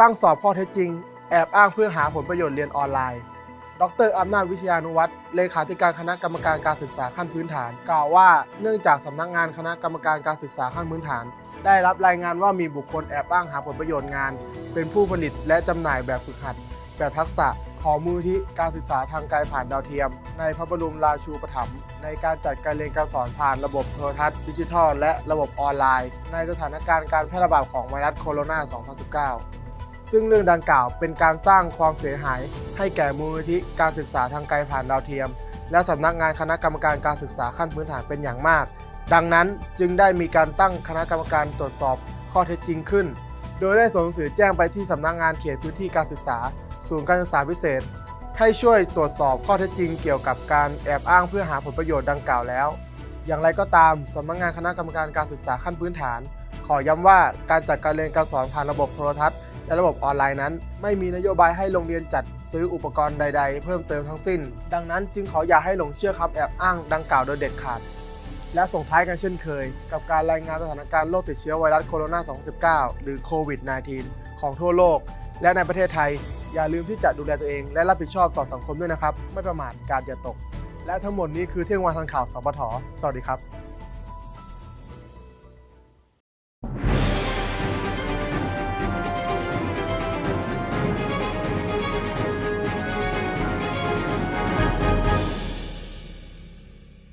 ตั้งสอบข้อเท็จจริง แอบอ้างเพื่อหาผลประโยชน์เรียนออนไลน์ ดรอำนาจวิชยานุวัฒน์เลขาธิการคณะกรรมการการศึกษาขั้นพื้นฐาน กล่าวว่าเนื่องจากสำนักงานคณะกรรมการการศึกษาขั้นพื้นฐาน ได้รับรายงานว่ามีบุคคลแอบอ้างหาผลประโยชน์งาน เป็นผู้ผลิตและจำหน่ายแบบฝึกหัด แบบทักษะของมูลที่การศึกษาทางไกลผ่านดาวเทียม ในพระบรมราชูปถัมภ์ในการจัดการเรียนการสอนผ่านระบบโทรทัศน์ดิจิทัล และระบบออนไลน์ ในสถานการณ์การแพร่ระบาดของไวรัสโคโรนา 2019 ซึ่งเรื่องดังกล่าวเป็นการสร้างความเสียหาย ให้แก่มูลนิธิการศึกษาทางไกลผ่านดาวเทียม และสำนักงานคณะกรรมการการศึกษาขั้นพื้นฐานเป็นอย่างมาก ดังนั้นจึงได้มีการตั้งคณะกรรมการตรวจสอบข้อเท็จจริงขึ้น โดยได้ส่งหนังสือแจ้งไปที่สำนักงานเขตพื้นที่การศึกษา ศูนย์การศึกษาพิเศษ ให้ช่วยตรวจสอบข้อเท็จจริงเกี่ยวกับการแอบอ้างเพื่อหาผลประโยชน์ดังกล่าวแล้ว อย่างไรก็ตามสำนักงานคณะกรรมการการศึกษาขั้นพื้นฐาน ขอย้ำว่าการจัดการเรียนการสอนผ่านระบบโทรทัศน์ และระบบออนไลน์นั้น ไม่มีนโยบายให้โรงเรียนจัดซื้ออุปกรณ์ใด ๆ เพิ่มเติมทั้งสิ้น ดังนั้นจึงขออย่าให้หลงเชื่อคำแอบอ้างดังกล่าวโดยเด็ดขาด และส่งท้ายกันเช่นเคย กับการรายงานสถานการณ์โรคติดเชื้อไวรัสโคโรนา 2019 หรือโควิด -19 ของทั่วโลก และในประเทศไทย อย่าลืมที่จะดูแลตัวเอง และรับผิดชอบต่อสังคมด้วยนะครับ ไม่ประมาทการอย่าตก และทั้งหมดนี้คือเที่ยงวันทันข่าวสปทสวัสดีครับ